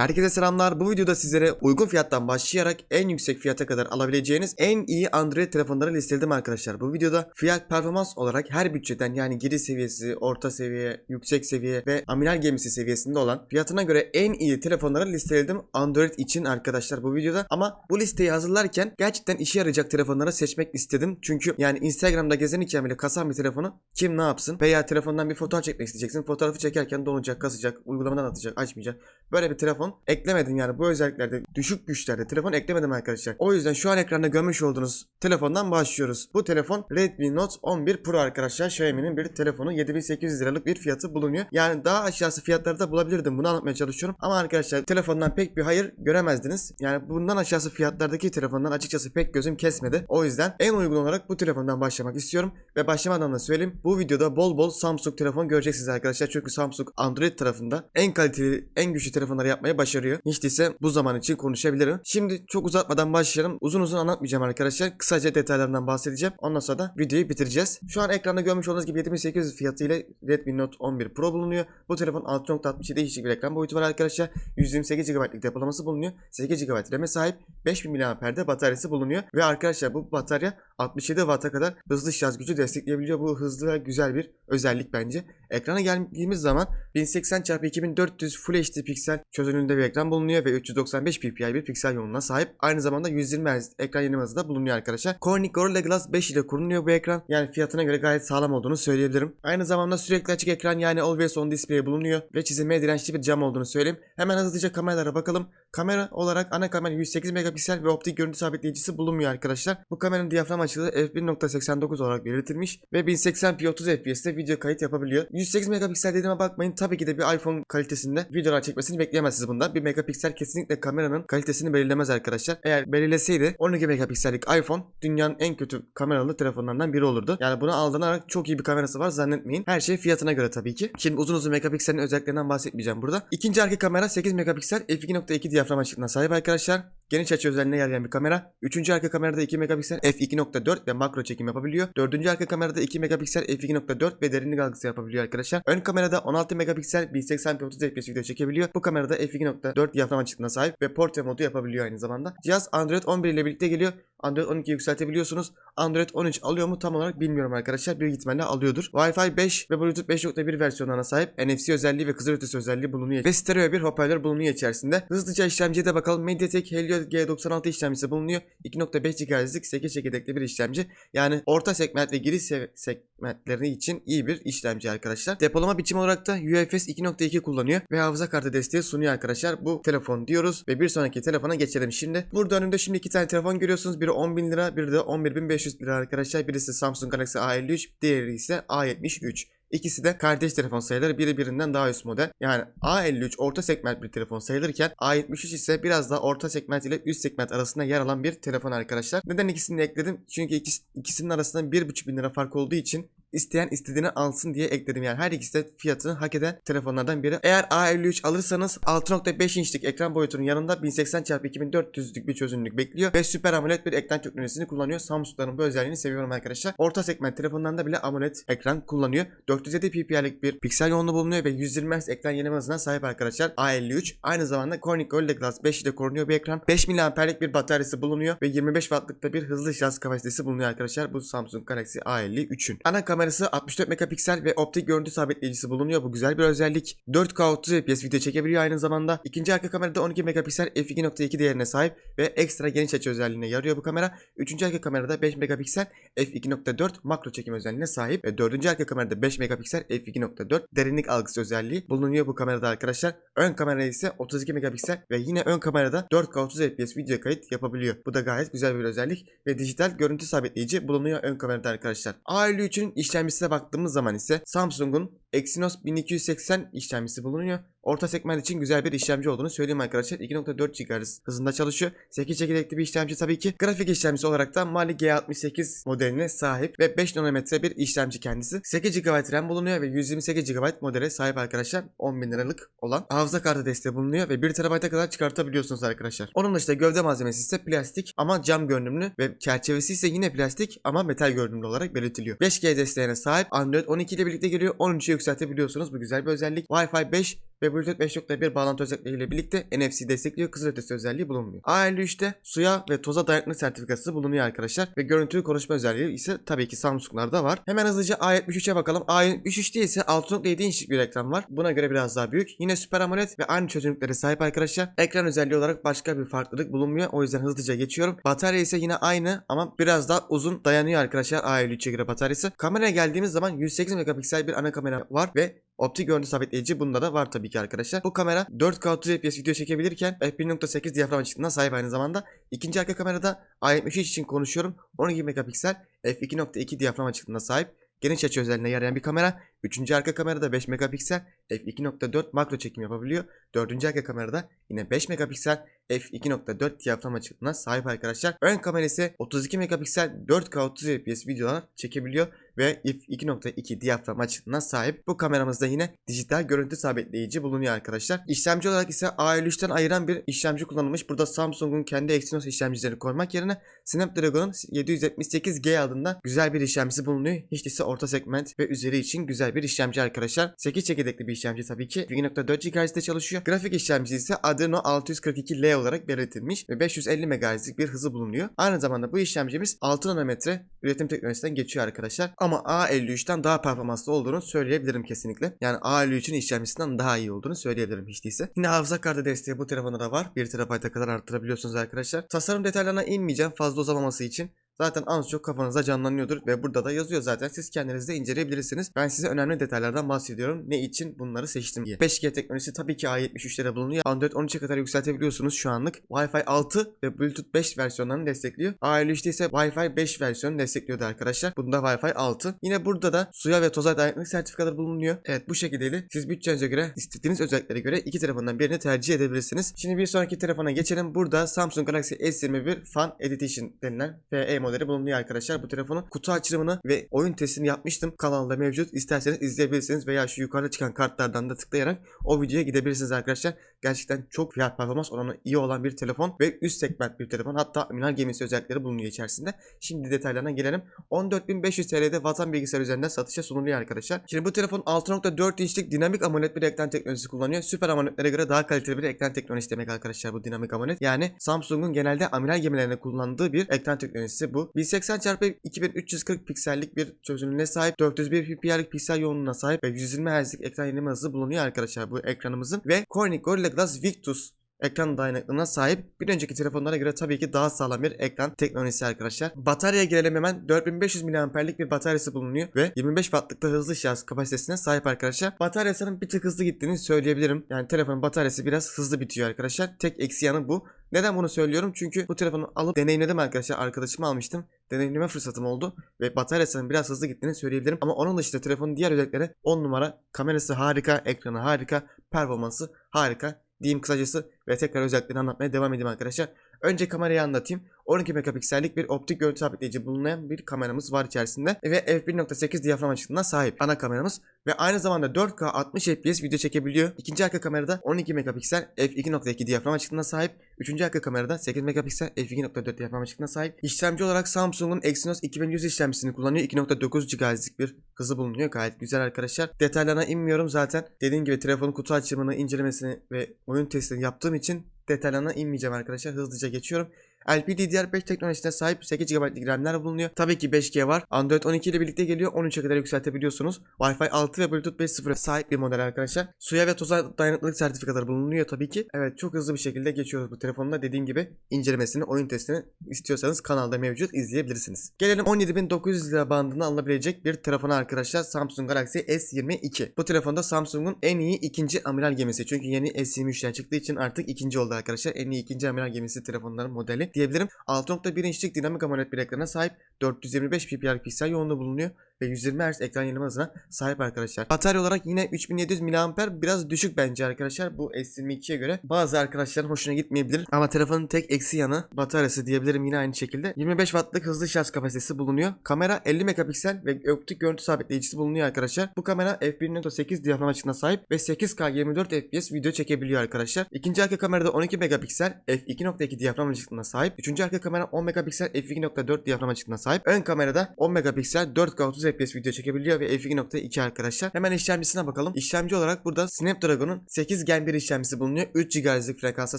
Herkese selamlar. Bu videoda sizlere uygun fiyattan başlayarak en yüksek fiyata kadar alabileceğiniz en iyi Android telefonları listeledim arkadaşlar. Bu videoda fiyat performans olarak her bütçeden yani giriş seviyesi, orta seviye, yüksek seviye ve amiral gemisi seviyesinde olan fiyatına göre en iyi telefonları listeledim Android için arkadaşlar bu videoda. Ama bu listeyi hazırlarken gerçekten işe yarayacak telefonları seçmek istedim. Çünkü yani Instagram'da gezenirken bile kasan bir telefonu kim ne yapsın? Veya telefondan bir fotoğraf çekmek isteyeceksin. Fotoğrafı çekerken donacak, kasacak, uygulamadan atacak, açmayacak. Böyle bir telefon eklemedim yani bu özelliklerde düşük güçlerde telefon eklemedim arkadaşlar. O yüzden şu an ekranda görmüş olduğunuz telefondan başlıyoruz. Bu telefon Redmi Note 11 Pro arkadaşlar. Xiaomi'nin bir telefonu 7800 liralık bir fiyatı bulunuyor. Yani daha aşağısı fiyatlarda bulabilirdim. Bunu anlatmaya çalışıyorum. Ama arkadaşlar telefondan pek bir hayır göremezdiniz. Yani bundan aşağısı fiyatlardaki telefondan açıkçası pek gözüm kesmedi. O yüzden en uygun olarak bu telefondan başlamak istiyorum. Ve başlamadan da söyleyeyim. Bu videoda bol bol Samsung telefon göreceksiniz arkadaşlar. Çünkü Samsung Android tarafında en kaliteli, en güçlü telefonları yapmaya başarıyor. Hiç değilse bu zaman için konuşabilirim. Şimdi çok uzatmadan başlayalım. Uzun uzun anlatmayacağım arkadaşlar. Kısaca detaylarından bahsedeceğim. Ondan sonra da videoyu bitireceğiz. Şu an ekranda görmüş olduğunuz gibi 7800 fiyatı ile Redmi Note 11 Pro bulunuyor. Bu telefon 6.67 inçlik bir ekran boyutu var arkadaşlar. 128 GB'lık depolaması bulunuyor. 8 GB RAM'e sahip. 5000 mAh'de bataryası bulunuyor. Ve arkadaşlar bu batarya 67 Watt'a kadar hızlı şarj gücü destekleyebiliyor. Bu hızlı ve güzel bir özellik bence. Ekrana geldiğimiz zaman 1080x2400 Full HD piksel çözünürlüğünde bir ekran bulunuyor ve 395 ppi bir piksel yoğunluğuna sahip. Aynı zamanda 120 Hz ekran yenileme da bulunuyor arkadaşlar. Corning Gorilla Glass 5 ile kuruluyor bu ekran. Yani fiyatına göre gayet sağlam olduğunu söyleyebilirim. Aynı zamanda sürekli açık ekran yani Always On Display bulunuyor ve çizilmeye dirençli bir cam olduğunu söyleyeyim. Hemen hızlıca kameralara bakalım. Kamera olarak ana kamera 108 megapiksel ve optik görüntü sabitleyicisi bulunmuyor arkadaşlar. Bu kameranın diyafram açıklığı f1.89 olarak belirtilmiş ve 1080p 30 fps'te video kayıt yapabiliyor. 108 megapiksel dediğime bakmayın tabii ki de bir iPhone kalitesinde videolar çekmesini bekleyemezsiniz bundan. 1 megapiksel kesinlikle kameranın kalitesini belirlemez arkadaşlar. Eğer belirleseydi 12 megapiksellik iPhone dünyanın en kötü kameralı telefonlarından biri olurdu. Yani buna aldanarak çok iyi bir kamerası var zannetmeyin. Her şey fiyatına göre tabii ki. Şimdi uzun uzun megapikselin özelliklerinden bahsetmeyeceğim burada. İkinci arka kamera 8 megapiksel f2.2 diyafram açıklığına sahip arkadaşlar. Geniş açı özelliğine veren bir kamera. Üçüncü arka kamerada 2 megapiksel f2.4 ve makro çekim yapabiliyor. Dördüncü arka kamerada 2 megapiksel f2.4 ve derinlik algısı yapabiliyor arkadaşlar. Ön kamerada 16 megapiksel 1080p 30 fps video çekebiliyor. Bu kamerada f2.4 diyafram açıklığına sahip ve portre modu yapabiliyor aynı zamanda. Cihaz Android 11 ile birlikte geliyor. Android 12 yükseltebiliyorsunuz. Android 13 alıyor mu tam olarak bilmiyorum arkadaşlar. Büyük ihtimalle alıyordur. Wi-Fi 5 ve Bluetooth 5.1 versiyonlarına sahip NFC özelliği ve kızılötesi özelliği bulunuyor. Ve stereo bir hoparlör bulunuyor içerisinde. Hızlıca işlemciye de bakalım. MediaTek Helio G96 işlemcisi bulunuyor. 2.5 GHz'lik 8 çekirdekli bir işlemci. Yani orta segment ve giriş sev- segmentleri için iyi bir işlemci arkadaşlar. Depolama biçimi olarak da UFS 2.2 kullanıyor ve hafıza kartı desteği sunuyor arkadaşlar. Bu telefon diyoruz ve bir sonraki telefona geçelim şimdi. Burada önümde şimdi iki tane telefon görüyorsunuz. Biri 10.000 lira, biri de 11.500 lira arkadaşlar. Birisi Samsung Galaxy A53, diğeri ise A73. İkisi de kardeş telefon sayılır. Biri birinden daha üst model. Yani A53 orta segment bir telefon sayılırken A73 ise biraz daha orta segment ile üst segment arasında yer alan bir telefon arkadaşlar. Neden ikisini ekledim? Çünkü ikisi, ikisinin arasında 1.5 bin lira fark olduğu için isteyen istediğini alsın diye ekledim yani. Her ikisi de fiyatını hak eden telefonlardan biri. Eğer A53 alırsanız 6.5 inçlik ekran boyutunun yanında 1080x2400'lük bir çözünürlük bekliyor ve Super AMOLED bir ekran teknolojisini kullanıyor. Samsung'ların bu özelliğini seviyorum arkadaşlar. Orta segment telefonlarında bile AMOLED ekran kullanıyor. 407 ppi'lik bir piksel yoğunluğu bulunuyor ve 120 Hz ekran yenileme hızına sahip arkadaşlar. A53 aynı zamanda Corning Gorilla Glass 5 ile korunuyor bir ekran. 5 mAh'lik bir bataryası bulunuyor ve 25 Watt'lık bir hızlı şarj kapasitesi bulunuyor arkadaşlar. Bu Samsung Galaxy A53'ün. Ana kamerası 64 megapiksel ve optik görüntü sabitleyicisi bulunuyor. Bu güzel bir özellik. 4K 30 fps video çekebiliyor aynı zamanda. İkinci arka kamerada 12 megapiksel f2.2 değerine sahip ve ekstra geniş açı özelliğine yarıyor bu kamera. Üçüncü arka kamerada 5 megapiksel f2.4 makro çekim özelliğine sahip ve dördüncü arka kamerada 5 megapiksel f2.4 derinlik algısı özelliği bulunuyor bu kamerada arkadaşlar. Ön kamera ise 32 megapiksel ve yine ön kamerada 4K 30 fps video kayıt yapabiliyor. Bu da gayet güzel bir özellik ve dijital görüntü sabitleyici bulunuyor ön kamerada arkadaşlar. A53'ün işlemcisine baktığımız zaman ise Samsung'un Exynos 1280 işlemcisi bulunuyor. Orta segment için güzel bir işlemci olduğunu söyleyeyim arkadaşlar. 2.4 GHz hızında çalışıyor. 8 çekirdekli bir işlemci tabii ki. Grafik işlemcisi olarak da Mali G68 modeline sahip ve 5 nanometre bir işlemci kendisi. 8 GB RAM bulunuyor ve 128 GB modele sahip arkadaşlar. 10.000 liralık olan. Hafıza kartı desteği bulunuyor ve 1 TB'a kadar çıkartabiliyorsunuz arkadaşlar. Onun dışında gövde malzemesi ise plastik ama cam görünümlü ve çerçevesi ise yine plastik ama metal görünümlü olarak belirtiliyor. 5G desteğine sahip Android 12 ile birlikte geliyor. 13'e yükseltebiliyorsunuz. Bu güzel bir özellik. Wi-Fi 5 ve Bluetooth 5.1 bağlantı özellikleriyle birlikte NFC destekliyor. Kızılötesi özelliği bulunmuyor. A53'te suya ve toza dayanıklı sertifikası bulunuyor arkadaşlar. Ve görüntülü konuşma özelliği ise tabii ki Samsung'larda var. Hemen hızlıca A73'e bakalım. A73'te ise 6.7 inçlik bir ekran var. Buna göre biraz daha büyük. Yine Super AMOLED ve aynı çözünürlüklere sahip arkadaşlar. Ekran özelliği olarak başka bir farklılık bulunmuyor. O yüzden hızlıca geçiyorum. Batarya ise yine aynı ama biraz daha uzun dayanıyor arkadaşlar A53'e göre bataryası. Kameraya geldiğimiz zaman 108 megapiksel bir ana kamera var ve Optik görüntü sabitleyici bunda da var tabii ki arkadaşlar. Bu kamera 4K 30 fps video çekebilirken f1.8 diyafram açıklığına sahip aynı zamanda. İkinci arka kamerada A73 için konuşuyorum. 12 megapiksel f2.2 diyafram açıklığına sahip. Geniş açı özelliğine yarayan bir kamera. Üçüncü arka kamerada 5 megapiksel f2.4 makro çekim yapabiliyor. Dördüncü arka kamerada yine 5 megapiksel f2.4 diyafram açıklığına sahip arkadaşlar. Ön kamera ise 32 megapiksel 4K 30 fps videolar çekebiliyor ve f2.2 diyafram açıklığına sahip. Bu kameramızda yine dijital görüntü sabitleyici bulunuyor arkadaşlar. İşlemci olarak ise A53'ten ayıran bir işlemci kullanılmış. Burada Samsung'un kendi Exynos işlemcilerini koymak yerine Snapdragon'un 778G adında güzel bir işlemcisi bulunuyor. Hiç değilse orta segment ve üzeri için güzel bir işlemci arkadaşlar. 8 çekirdekli bir işlemci tabii ki. 1.4 GHz'de çalışıyor. Grafik işlemcisi ise Adreno 642L olarak belirtilmiş ve 550 MHz'lik bir hızı bulunuyor. Aynı zamanda bu işlemcimiz 6 nanometre üretim teknolojisinden geçiyor arkadaşlar. Ama A53'ten daha performanslı olduğunu söyleyebilirim kesinlikle. Yani A53'ün işlemcisinden daha iyi olduğunu söyleyebilirim hiç değilse. Yine hafıza kartı desteği bu telefonda da var. 1 TB'a kadar arttırabiliyorsunuz arkadaşlar. Tasarım detaylarına inmeyeceğim fazla uzamaması için. Zaten az çok kafanızda canlanıyordur ve burada da yazıyor zaten. Siz kendiniz de inceleyebilirsiniz. Ben size önemli detaylardan bahsediyorum. Ne için bunları seçtim diye. 5G teknolojisi tabii ki A73'lere bulunuyor. Android 13'e kadar yükseltebiliyorsunuz şu anlık. Wi-Fi 6 ve Bluetooth 5 versiyonlarını destekliyor. A53'te ise Wi-Fi 5 versiyonu destekliyordu arkadaşlar. Bunda Wi-Fi 6. Yine burada da suya ve toza dayanıklık sertifikaları bulunuyor. Evet bu şekilde siz bütçenize göre istediğiniz özelliklere göre iki telefondan birini tercih edebilirsiniz. Şimdi bir sonraki telefona geçelim. Burada Samsung Galaxy S21 Fan Edition denilen FE modeli bulunuyor arkadaşlar. Bu telefonun kutu açılımını ve oyun testini yapmıştım. Kanalda mevcut. İsterseniz izleyebilirsiniz veya şu yukarıda çıkan kartlardan da tıklayarak o videoya gidebilirsiniz arkadaşlar. Gerçekten çok fiyat performans oranı iyi olan bir telefon ve üst segment bir telefon. Hatta minal gemisi özellikleri bulunuyor içerisinde. Şimdi detaylarına gelelim. 14.500 TL'de vatan bilgisayar üzerinden satışa sunuluyor arkadaşlar. Şimdi bu telefon 6.4 inçlik dinamik AMOLED bir ekran teknolojisi kullanıyor. Süper AMOLED'lere göre daha kaliteli bir ekran teknolojisi demek arkadaşlar bu dinamik AMOLED. Yani Samsung'un genelde amiral gemilerinde kullandığı bir ekran teknolojisi bu. 1080x2340 piksellik bir çözünürlüğüne sahip, 401 ppi'lik piksel yoğunluğuna sahip ve 120 Hz'lik ekran yenileme hızı bulunuyor arkadaşlar bu ekranımızın. Ve Corning Gorilla Glass Victus ekran dayanıklılığına sahip. Bir önceki telefonlara göre tabii ki daha sağlam bir ekran teknolojisi arkadaşlar. Bataryaya gelelim hemen. 4500 mAh'lik bir bataryası bulunuyor ve 25 Watt'lık da hızlı şarj kapasitesine sahip arkadaşlar. Bataryasının bir tık hızlı gittiğini söyleyebilirim. Yani telefonun bataryası biraz hızlı bitiyor arkadaşlar. Tek eksi yanı bu. Neden bunu söylüyorum? Çünkü bu telefonu alıp deneyimledim arkadaşlar. Arkadaşıma almıştım. Deneyimleme fırsatım oldu ve bataryasının biraz hızlı gittiğini söyleyebilirim. Ama onun dışında telefonun diğer özellikleri 10 numara. Kamerası harika, ekranı harika, performansı harika diyeyim kısacası ve tekrar özelliklerini anlatmaya devam edeyim arkadaşlar. Önce kamerayı anlatayım. 12 megapiksellik bir optik görüntü sabitleyici bulunan bir kameramız var içerisinde ve f1.8 diyafram açıklığına sahip ana kameramız ve aynı zamanda 4K 60 fps video çekebiliyor. İkinci arka kamerada 12 megapiksel f2.2 diyafram açıklığına sahip. Üçüncü arka kamerada 8 megapiksel f2.4 diyafram açıklığına sahip. İşlemci olarak Samsung'un Exynos 2100 işlemcisini kullanıyor. 2.9 GHz'lik bir hızı bulunuyor. Gayet güzel arkadaşlar. Detaylarına inmiyorum zaten. Dediğim gibi telefonun kutu açımını, incelemesini ve oyun testini yaptığım için detaylarına inmeyeceğim arkadaşlar. Hızlıca geçiyorum. LPDDR5 teknolojisine sahip 8 GB'lik RAM'ler bulunuyor. Tabii ki 5G var. Android 12 ile birlikte geliyor. 13'e kadar yükseltebiliyorsunuz. Wi-Fi 6 ve Bluetooth 5.0'a sahip bir model arkadaşlar. Suya ve toza dayanıklılık sertifikaları bulunuyor tabii ki. Evet çok hızlı bir şekilde geçiyoruz bu telefonda. Dediğim gibi incelemesini, oyun testini istiyorsanız kanalda mevcut izleyebilirsiniz. Gelelim 17.900 lira bandına alınabilecek bir telefona arkadaşlar. Samsung Galaxy S22. Bu telefonda Samsung'un en iyi ikinci amiral gemisi. Çünkü yeni S23'ler çıktığı için artık ikinci oldu arkadaşlar. En iyi ikinci amiral gemisi telefonların modeli diyebilirim. 6.1 inçlik dinamik AMOLED bir ekrana sahip 425 ppi'lik piksel yoğunluğu bulunuyor ve 120 Hz ekran yenileme hızına sahip arkadaşlar. Batarya olarak yine 3700 mAh biraz düşük bence arkadaşlar bu S22'ye göre. Bazı arkadaşların hoşuna gitmeyebilir ama telefonun tek eksi yanı bataryası diyebilirim yine aynı şekilde. 25 Watt'lık hızlı şarj kapasitesi bulunuyor. Kamera 50 megapiksel ve optik görüntü sabitleyicisi bulunuyor arkadaşlar. Bu kamera f1.8 diyafram açısına sahip ve 8K 24 fps video çekebiliyor arkadaşlar. İkinci arka kamerada 12 megapiksel f2.2 diyafram açısına sahip sahip. Üçüncü arka kamera 10 megapiksel f2.4 diyafram açıklığına sahip. Ön kamerada 10 megapiksel 4K 30 FPS video çekebiliyor ve f2.2 arkadaşlar. Hemen işlemcisine bakalım. İşlemci olarak burada Snapdragon'un 8 Gen 1 işlemcisi bulunuyor. 3 GHz'lik frekansa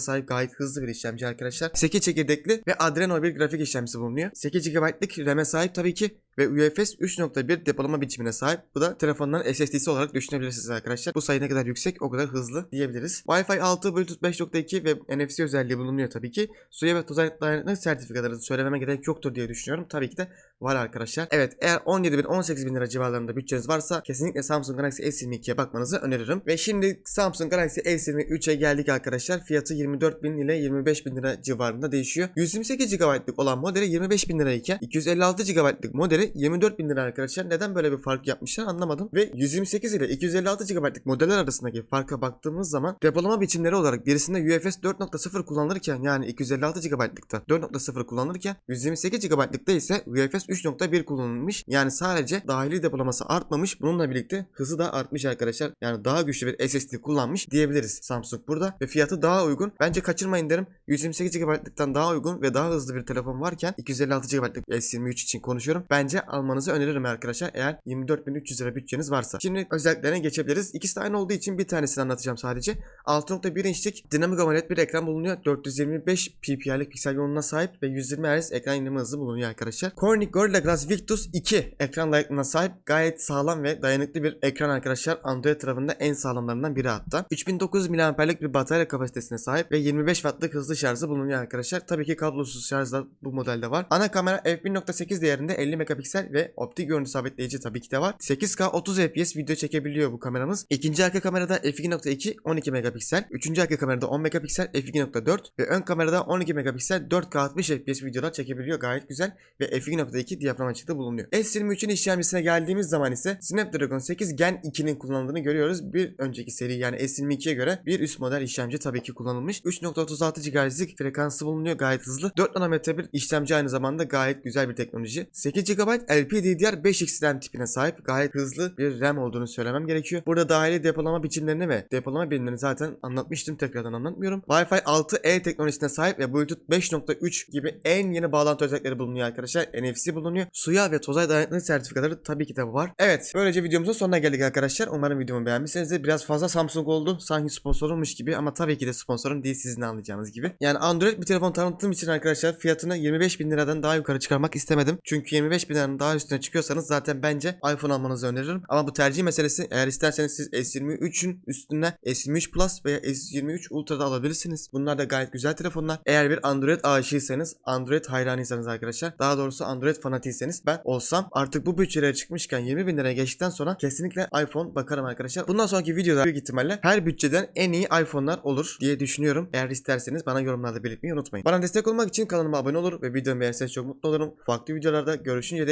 sahip gayet hızlı bir işlemci arkadaşlar. 8 çekirdekli ve Adreno bir grafik işlemcisi bulunuyor. 8 GB'lık RAM'e sahip tabii ki ve UFS 3.1 depolama biçimine sahip. Bu da telefonların SSD'si olarak düşünebilirsiniz arkadaşlar. Bu sayı ne kadar yüksek o kadar hızlı diyebiliriz. Wi-Fi 6, Bluetooth 5.2 ve NFC özelliği bulunuyor tabii ki. Suya ve tuza dayanıklı sertifikaları söylememe gerek yoktur diye düşünüyorum. Tabii ki de var arkadaşlar. Evet eğer 17 bin 18 bin lira civarlarında bütçeniz varsa kesinlikle Samsung Galaxy S22'ye bakmanızı öneririm. Ve şimdi Samsung Galaxy S23'e geldik arkadaşlar. Fiyatı 24 bin ile 25 bin lira civarında değişiyor. 128 GB'lık olan modeli 25 bin lirayken 256 GB'lık modeli 24 bin lira arkadaşlar. Neden böyle bir fark yapmışlar anlamadım. Ve 128 ile 256 GB'lık modeller arasındaki farka baktığımız zaman depolama biçimleri olarak birisinde UFS 4.0 kullanılırken yani 256 GB'lıkta 4.0 kullanılırken 128 GB'lıkta ise UFS 3.1 kullanılmış. Yani sadece dahili depolaması artmamış. Bununla birlikte hızı da artmış arkadaşlar. Yani daha güçlü bir SSD kullanmış diyebiliriz Samsung burada. Ve fiyatı daha uygun. Bence kaçırmayın derim. 128 GB'lıktan daha uygun ve daha hızlı bir telefon varken 256 GB'lık S23 için konuşuyorum. Bence almanızı öneririm arkadaşlar eğer 24.300 lira bütçeniz varsa. Şimdi özelliklerine geçebiliriz. İkisi de aynı olduğu için bir tanesini anlatacağım sadece. 6.1 inçlik dinamik AMOLED bir ekran bulunuyor. 425 ppi'lik piksel yoğunluğuna sahip ve 120 Hz ekran yenileme hızı bulunuyor arkadaşlar. Corning Gorilla Glass Victus 2 ekran dayanıklılığına sahip gayet sağlam ve dayanıklı bir ekran arkadaşlar. Android tarafında en sağlamlarından biri hatta. 3900 mAh'lik bir batarya kapasitesine sahip ve 25 Watt'lık hızlı şarjı bulunuyor arkadaşlar. Tabii ki kablosuz şarj da bu modelde var. Ana kamera f1.8 değerinde 50 megapiksel ve optik görüntü sabitleyici tabii ki de var. 8K 30 FPS video çekebiliyor bu kameramız. İkinci arka kamerada f2.2 12 megapiksel. Üçüncü arka kamerada 10 megapiksel f2.4 ve ön kamerada 12 megapiksel 4K 60 FPS videolar çekebiliyor. Gayet güzel ve f2.2 diyafram açıklığı bulunuyor. S23'ün işlemcisine geldiğimiz zaman ise Snapdragon 8 Gen 2'nin kullanıldığını görüyoruz. Bir önceki seri yani S22'ye göre bir üst model işlemci tabii ki kullanılmış. 3.36 GHz'lik frekansı bulunuyor gayet hızlı. 4 nanometre bir işlemci aynı zamanda gayet güzel bir teknoloji. 8 GB LPDDR5X RAM tipine sahip gayet hızlı bir RAM olduğunu söylemem gerekiyor. Burada dahili depolama biçimlerini ve depolama birimlerini zaten anlatmıştım tekrardan anlatmıyorum. Wi-Fi 6E teknolojisine sahip ve Bluetooth 5.3 gibi en yeni bağlantı özellikleri bulunuyor arkadaşlar. NFC bulunuyor. Suya ve toza dayanıklılık sertifikaları tabii ki de var. Evet böylece videomuzun sonuna geldik arkadaşlar. Umarım videomu beğenmişsinizdir. Biraz fazla Samsung oldu. Sanki sponsorummuş gibi ama tabii ki de sponsorum değil sizin anlayacağınız gibi. Yani Android bir telefon tanıttığım için arkadaşlar fiyatını 25 bin liradan daha yukarı çıkarmak istemedim. Çünkü 25 bin liranın daha üstüne çıkıyorsanız zaten bence iPhone almanızı öneririm. Ama bu tercih meselesi eğer isterseniz siz S23'ün üstüne S23 Plus veya S23 Ultra'da alabilirsiniz. Bunlar da gayet güzel telefonlar. Eğer bir Android aşığıysanız, Android hayranıysanız arkadaşlar, daha doğrusu Android fanatiyseniz ben olsam artık bu bütçelere çıkmışken 20 bin liraya geçtikten sonra kesinlikle iPhone bakarım arkadaşlar. Bundan sonraki videoda büyük ihtimalle her bütçeden en iyi iPhone'lar olur diye düşünüyorum. Eğer isterseniz bana yorumlarda belirtmeyi unutmayın. Bana destek olmak için kanalıma abone olur ve videomu beğenirseniz çok mutlu olurum. Farklı videolarda görüşünce dek